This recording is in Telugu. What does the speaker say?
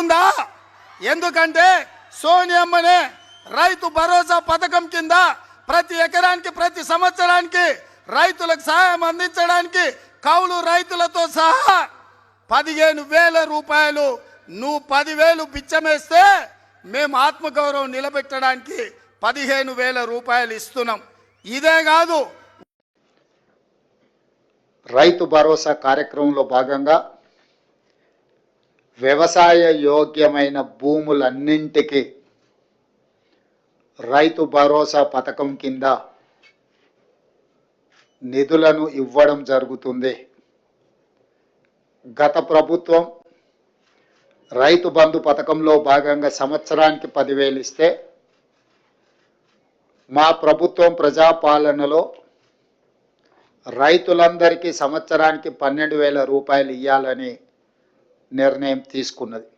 ఉందా? ఎందుకంటే సోనియమ్మనే రైతు భరోసా పథకం కింద ప్రతి ఎకరానికి ప్రతి సంవత్సరానికి రైతులకు సహాయం అందించడానికి కౌలు రైతులతో సహా పదిహేను వేల రూపాయలు నువ్వు పదివేలు బిచ్చమేస్తే మేము ఆత్మగౌరవం నిలబెట్టడానికి పదిహేను వేల రూపాయలు ఇస్తున్నాం. ఇదే కాదు. రైతు భరోసా కార్యక్రమంలో భాగంగా వ్యవసాయ యోగ్యమైన భూములన్నింటికి రైతు భరోసా పథకం కింద నిధులను ఇవ్వడం జరుగుతుంది. గత ప్రభుత్వం రైతు బంధు పథకంలో భాగంగా సంవత్సరానికి పదివేలు ఇస్తే మా ప్రభుత్వం ప్రజాపాలనలో రైతులందరికీ సంవత్సరానికి పన్నెండు వేల రూపాయలు ఇవ్వాలని నిర్ణయం తీసుకున్నది.